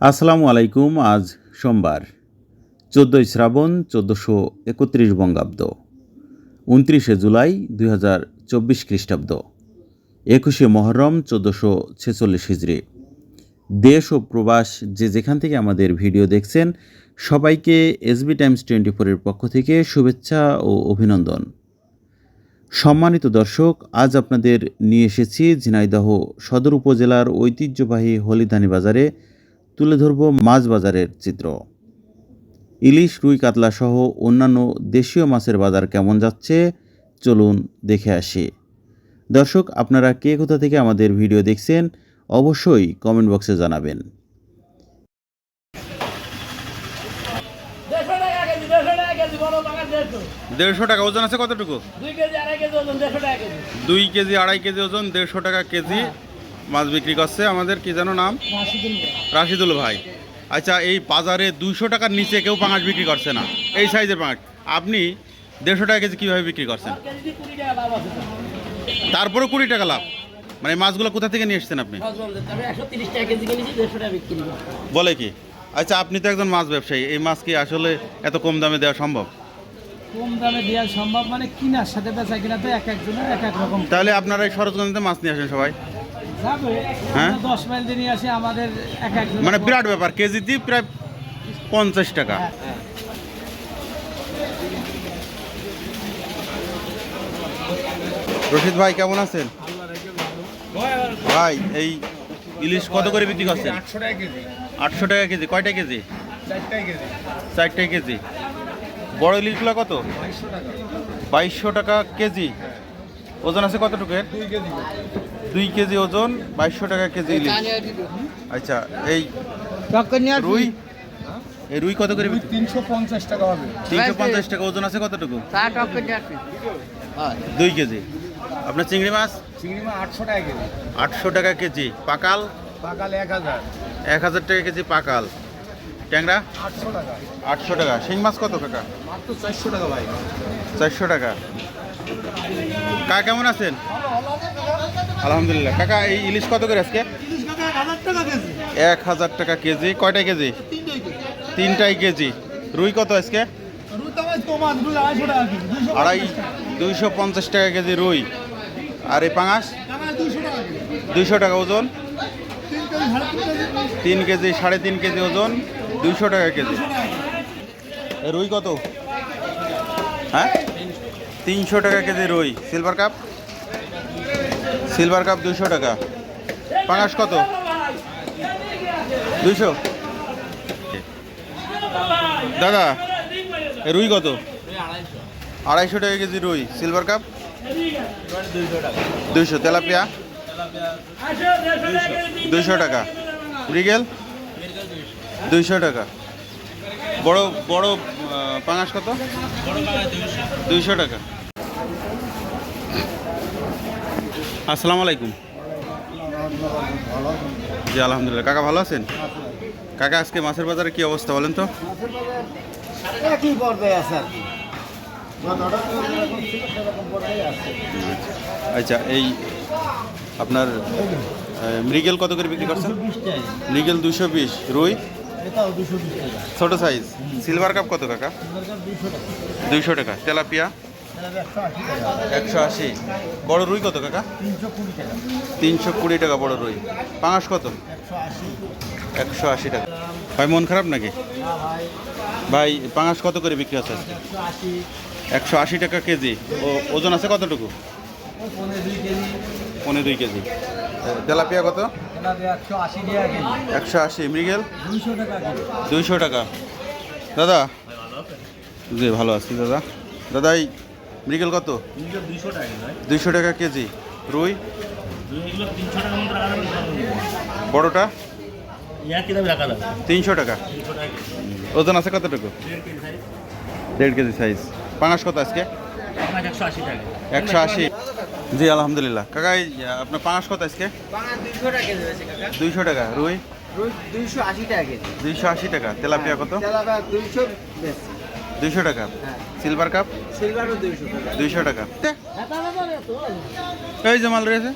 আসসালামু আলাইকুম, আজ সোমবার, চোদ্দোই শ্রাবণ, চোদ্দোশো একত্রিশ বঙ্গাব্দ, উনত্রিশে জুলাই দুই হাজার চব্বিশ খ্রিস্টাব্দ, একুশে মহরম, চোদ্দোশো ছেচল্লিশ হিজড়ি। দেশ ও প্রবাস যে যেখান থেকে আমাদের ভিডিও দেখছেন, সবাইকে এসবি টাইমস টোয়েন্টি ফোরের পক্ষ থেকে শুভেচ্ছা ও অভিনন্দন। সম্মানিত দর্শক, আজ আপনাদের নিয়ে এসেছি ঝিনাইদহ সদর উপজেলার ঐতিহ্যবাহী হলিধানি বাজারে তুলে ধরব মাছ বাজারের চিত্র। ইলিশ রুই কাতলা সহ অন্যান্য দেশীয় মাছের বাজার কেমন যাচ্ছে? চলুন দেখে আসি। দর্শক আপনারা কে কোথা থেকে আমাদের ভিডিও দেখছেন অবশ্যই কমেন্ট বক্সে জানাবেন। দেড়শো টাকা ওজন আছে কতটুকু? দুই কেজি আড়াই কেজি ওজন দেড়শো টাকা কেজি। দুই কেজি আড়াই কেজি ওজন দেড়শো টাকা কেজি। মাছ বিক্রি করছে আমাদের কি যেন নাম? রাশিদুল ভাই। আচ্ছা এই বাজারে দুইশো টাকার নিচে কেউ পাঙাশ বিক্রি করছে না। এই সাইজের পাঙাশ। আপনি দেড়শো টাকা কেজি কীভাবে বিক্রি করছেন? কেজি কুড়ি টাকা লাভ তারপরে কুড়ি টাকা লাভ? মানে মাছগুলো কোথা থেকে নিয়ে এসছেন আপনি? বলে কি? আচ্ছা আপনি তো একজন মাছ ব্যবসায়ী এই মাছ কি আসলে এত কম দামে দেওয়া সম্ভব? কম দামে দেওয়া সম্ভব মানে কিনার সাথে বেচা কিনা তো এক একজনের এক এক রকম। তাহলে আপনারা এই সরজগঞ্জে মাছ নিয়ে আসেন সবাই। হ্যাঁ? দশ মাইল দিয়ে নিয়ে আসি আমাদের এক একজন। মানে বিরাট ব্যাপার কেজি কেজিতে প্রায় পঞ্চাশ টাকা। রশিদ ভাই কেমন আছেন? ভাই এই ইলিশ কত করে বিক্রি করছেন? আটশো টাকা কেজি। আটশো টাকা কেজি কয়টা কেজি? চারটাই কেজি। বড় ইলিশগুলো কত? বাইশশো টাকা। কেজি। ওজন আছে কতটুকু দুই কেজি। দুই কেজি ওজন বাইশশো টাকা কেজি ইলিশ। আচ্ছা এই রুই? এই রুই কত করে তিনশো পঞ্চাশ টাকা হবে। তিনশো পঞ্চাশ টাকা ওজন আছে কতটুকু? দুই কেজি। আপনার চিংড়ি মাছ? চিংড়ি মাছ আটশো টাকা কেজি। আটশো টাকা কেজি। পাকাল? পাকাল এক হাজার। এক হাজার টাকা কেজি পাকাল। ট্যাংরা? আটশো টাকা। আটশো টাকা। শিং মাছ কত কাকা? মাত্র চারশো টাকা ভাই। চারশো টাকা। কাকা, কেমন আছেন? আলহামদুলিল্লাহ। কাকা, এই ইলিশ কত করে আজকে? এক হাজার টাকা কেজি। কয়টা কেজি? তিনটাই কেজি। রুই কত আজকে? আড়াই, দুইশো পঞ্চাশ টাকা কেজি রুই। আর এই পাঙাশ? দুইশো টাকা ওজন। তিন কেজি, সাড়ে তিন কেজি ওজন। দুইশো টাকা কেজি। রুই কত? হ্যাঁ? তিনশো টাকা কেজি রুই। সিলভার কাপ সিলভার কাপ দুশো টাকা। পাঙাশ কত? দুশো দাদা রুই কত? আড়াইশো টাকা কেজি রুই। সিলভার কাপ দুইশো। তেলাপিয়া? দুইশো টাকা। মৃগেল? দুইশো টাকা। বড় বড় পাঙাশ কত? দুইশো টাকা। আসসালামু আলাইকুম। জি আলহামদুলিল্লাহ। কাকা ভালো আছেন? কাকা আজকে মাছের বাজারে কি অবস্থা বলেন তো? একই পর্যায়ে আছে আচ্ছা এই আপনার মৃগেল কত করে বিক্রি করছেন? মৃগেল দুশো বিশ। রুই? ছোট সাইজ। সিলভার কাপ কত কাকা? দুইশো টাকা। তেলাপিয়া? একশো আশি। বড় রুই কত কাকা? তিনশো কুড়ি টাকা বড় রুই। পাঙাশ কত? একশো আশি টাকা। ভাই, মন খারাপ নাকি? ভাই, পাঙাশ কত করে বিক্রি হচ্ছে একশো আশি টাকা কেজি। ও, ওজন আছে কতটুকু? পনেরো দুই কেজি। তেলাপিয়া কত? একশো আশি। মৃগেল? দুইশো টাকা। দাদা? জি, ভালো আছি, দাদা। দাদা এই মৃগেল কত? দুইশো টাকা কেজি। রুই? বড়টা? তিনশো টাকা। ওজন আছে কতটুকু? দেড় কেজি সাইজ পাঙাশ কত আজকে? একশো আশি জি আলহামদুলিল্লাহ। কাকা এই, আপনার পাঙাশ কত আজকে? দুইশো টাকা কেজি আছে কাকা। দুইশো টাকা। রুই? দুইশো আশি টাকা দুইশো আশি টাকা। তেলাপিয়া কত? তেলাপিয়া দুইশো দুইশো টাকা হ্যাঁ সিলভার কাপ সিলভারও দুইশো টাকা দুইশো টাকা এই যে মাল রয়েছে